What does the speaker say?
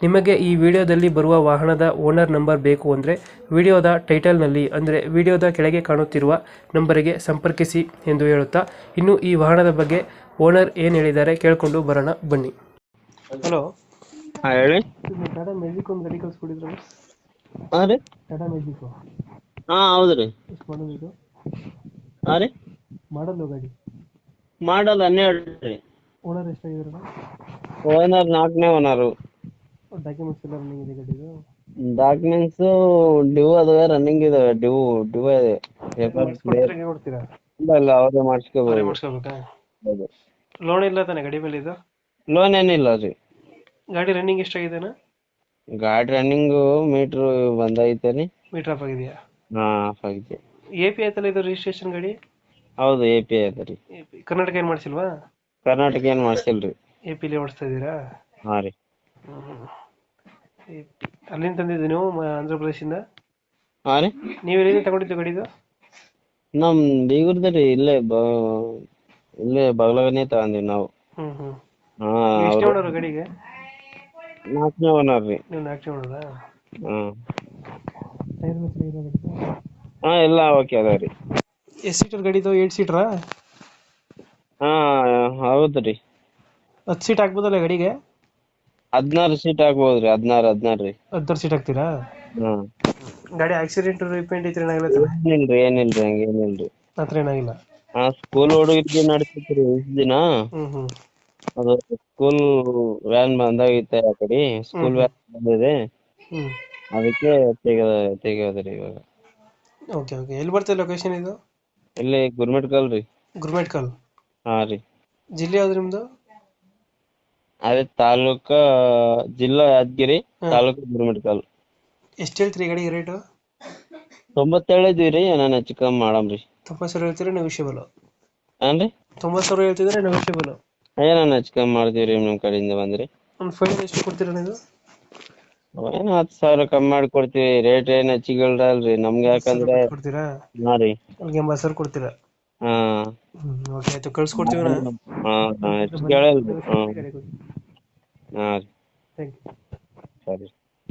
ನಿಮಗೆ ಈ ವಿಡಿಯೋದಲ್ಲಿ ಬರುವ ವಾಹನದ ಓನರ್ ನಂಬರ್ ಬೇಕು ಅಂದರೆ ವಿಡಿಯೋದ ಟೈಟಲ್ನಲ್ಲಿ ಅಂದರೆ ವಿಡಿಯೋದ ಕೆಳಗೆ ಕಾಣುತ್ತಿರುವ ನಂಬರಿಗೆ ಸಂಪರ್ಕಿಸಿ ಎಂದು ಹೇಳುತ್ತಾ ಇನ್ನು ಈ ವಾಹನದ ಬಗ್ಗೆ ಓನರ್ ಏನು ಹೇಳಿದ್ದಾರೆ ಕೇಳಿಕೊಂಡು ಬರೋಣ ಬನ್ನಿ. ಹಲೋ. ಹಾ ಹೇಳಿ. ಟಾಟಾ ಮ್ಯಾಜಿಕ್ ಒಂದು ಗಾಡಿ ಕಳಿಸ್ಕೊಡಿದ್ರು. ಹಾ ರೀ. ಟಾಟಾ ಮ್ಯಾಜಿಕ್ ಹಾ ಹೌದ್ರಿ ಎಷ್ಟು ಮಾಡೋದು ಇದು. ಹಾ ರೀ. ಮಾಡಲು ಗಾಡಿ. ಮಾಡಲ್ ಹನ್ನೆರಡು ರೀ. ಓನರ್ ಎಷ್ಟಾಗಿದ್ರು ಓನರ್ ನಾಲ್ಕನೇ ಓನರು ಡಾಕ್ಯುಮೆಂಟ್ಸ್ ಎಲ್ಲ ರನ್ನಿಂಗ್ ಇದೆ ಗಾಡಿದು ಡಾಕ್ಯುಮೆಂಟ್ಸ್ ಡ್ಯೂ ಅದಾವೆ ರನ್ನಿಂಗ್ ಇದಾವೆ ಡ್ಯೂ ಡ್ಯೂ ಇದೆ. ಪೇಪರ್ಸ್ ಹೆಂಗೆ ಕೊಡ್ತೀರಾ? ಇಲ್ಲ ಇಲ್ಲ ಅವರೇ ಮಾಡಿಸ್ಕೋಬೋದು. ಮಾಡಿಸ್ಕೋಬೇಕಾ? ಹೌದು. ಲೋನ್ ಇಲ್ಲ ತಾನೆ ಗಾಡಿ ಮೇಲೆ ಇದು? ಲೋನ್ ಏನಿಲ್ಲ ರೀ. ಗಾಡಿ ರನ್ನಿಂಗ್ ಎಷ್ಟಾಗಿದೆನಾ ಗಾಡಿ ರನ್ನಿಂಗು ಮೀಟರ್ ಬಂದೈತೆ ರೀ. ಮೀಟರ್ ಆಫ್ ಆಗಿದೆಯಾ? ಹಾ ಆಫ್ ಆಗಿದೆ. ಎ ಪಿ ಆಯ್ತಲ್ಲ ಇದು ರಿಜಿಸ್ಟ್ರೇಷನ್ ಗಾಡಿ? ಹೌದು ಎಪಿ ಪಿ ಐತೆ ರೀ. ಕರ್ನಾಟಕ ಏನು ಮಾಡ್ಸಿಲ್ವಾ? ಕರ್ನಾಟಕ ಏನು ಮಾಡ್ಸಿಲ್ರಿ. ಎ ಪಿಲಿ ಓಡಿಸ್ತಾ ಇದ್ದೀರಾ? ಹಾ ರೀ. ಅಲ್ಲಿಂದ ತಂದಿದ್ದು ನೀವು ಮ- ಆಂಧ್ರ ಪ್ರದೇಶದಿಂದ? ಹಾ ರೀ. ನೀವು ಎಲ್ಲಿಂದ ತಗೊಂಡಿದ್ದು ಗಾಡಿದು? ನಮ್ ಬೀಗುರ್ದ ರೀ ಇಲ್ಲೇ ಬ ಇಲ್ಲೇ ಬಗ್ಲಾಗನೆ ತಗೊಂಡಿವಿ ನಾವು. ಹ್ಮ್ ಹ್ಮ್. ಹಾ ನೀವು ಎಷ್ಟೇ ಅವ್ರು ಮಾಡೋರು ಗಾಡಿಗೆ? ನಾಲ್ಕನೇ ಓನರ್ ರೀ. ನೀವು ನಾಲ್ಕು ಟೈರ್ ಹಾ ಎಲ್ಲ ಓಕೆ ಅದ ರೀ. ಎಷ್ಟು ಸೀಟರ್ ಗಾಡಿದು? ಏಟ್ ಸೀಟ್ರಾ? ಹಾ ಹೌದು ರೀ. ಹತ್ತು ಸೀಟ್ ಹಾಕ್ಬೋದಲ್ಲ ಗಾಡಿಗೆ? ಹದಿನಾರು ಸೀಟ್ ಆಗ್ಬೋದು ರೀ ಹದಿನಾರು ಹದಿನಾರು ರೀ. ಹತ್ತಾರು ಸೀಟ್ ಆಗ್ತೀರಾ? ಹ್ಮ್. ಗಾಡಿ ಆಕ್ಸಿಡೆಂಟ್ ರಿಪೇಂಟ್ ಐತ್ರಿ ಏನಾಗಿಲ್ಲ ಏನಿಲ್ರಿ ಏನಿಲ್ರಿ ಹಂಗೇನಿಲ್ರಿ ಆ ಥರ ಏನಾಗಿಲ್ಲ? ಹಾ ಸ್ಕೂಲ್ ಹುಡುಗರಿಗೆ ನಡೆಸಿದ್ರಿ ದಿನ. ಹ್ಮ್ ಹ್ಮ್. ಅದು ಸ್ಕೂಲ್ ವ್ಯಾನ್ ಬಂದಾಗೈತೆ ಆ ಕಡೆ ಸ್ಕೂಲ್ ವ್ಯಾನ್ ಬಂದಿದೆ. ಹ್ಮ್. ಅದಕ್ಕೆ ತೆಗೆದ ತೆಗೆಯೋದ್ರಿ ಇವಾಗ. Okay okay. ಎಲ್ಲಿ ಬರ್ತದೆ ಲೊಕೇಶನ್ ಇದು? ಇಲ್ಲಿ ಗುರ್ಮಿಟ್ಕಲ್ ರೀ. ಗುರ್ಮೇಟ್ ಕಲ್ ಹಾ ರೀ. ಜಿಲ್ಲೆ ಯಾವ್ದು ನಿಮ್ದು? ಅದೇ ತಾಲೂಕ ಜಿಲ್ಲಾ ಯಾದಗಿರಿ ತಾಲೂಕು ಗುರ್ಮಿಟ್ಕಲ್ ಎಷ್ಟು ಹೇಳ್ತೀರಿ ಗಾಡಿಗೆ ರೇಟು ತೊಂಬತ್ತೇಳು ಇದೀವಿ ರೀ ನಾನು ಹೆಚ್ಚು ಕಮ್ಮಿ ಮಾಡಮ್ರಿ. ತೊಂಬತ್ತು ಸಾವಿರ ಹೇಳ್ತೀರಿ ನೆಗೋಷಿಯಬಲ್ ರೀ ತೊಂಬತ್ತು ಸಾವಿರ ಹೇಳ್ತಿದ್ರೆ ನೆಗೋಷಿಯಬಲ್ ಏನೋ ಹೆಚ್ಚು ಕಮ್ಮಿ ಮಾಡ್ತೀವಿ ರೀ ನಿಮ್ ಕಡೆಯಿಂದ ಬಂದ್ರಿ? ಒಂದು ಫೈನಲ್ ಎಷ್ಟು ಕೊಡ್ತೀರಾ ನೀವು? ಏನು ಹತ್ತು ಸಾವಿರ ಕಮ್ಮಿ ಮಾಡಿ ಕೊಡ್ತೀವಿ ರೇಟ್ ಏನ್ ಹೆಚ್ಚಿಗೆ ಇಲ್ರಲ್ರಿ ನಮ್ಗೆ ಯಾಕಂದ್ರೆ ಕೊಡ್ತೀರಾ? ಹಾಂ ರೀ. ಅಲ್ಲಿಗೆ ಎಂಬತ್ತು ಸಾವಿರ ಕೊಡ್ತೀರಾ? ಹಾಂ. ಓಕೆ ಆಯ್ತು ಕಳ್ಸ್ಕೊಡ್ತೀವಿ ನಾನು ಹಾ ಹಾಂ ಹೆಚ್ಚು ಕೇಳಲ್ರಿ ಹಾ ಗಾಡಿ ಹಾ ರೀ ಥ್ಯಾಂಕ್ ಯು ಸರಿ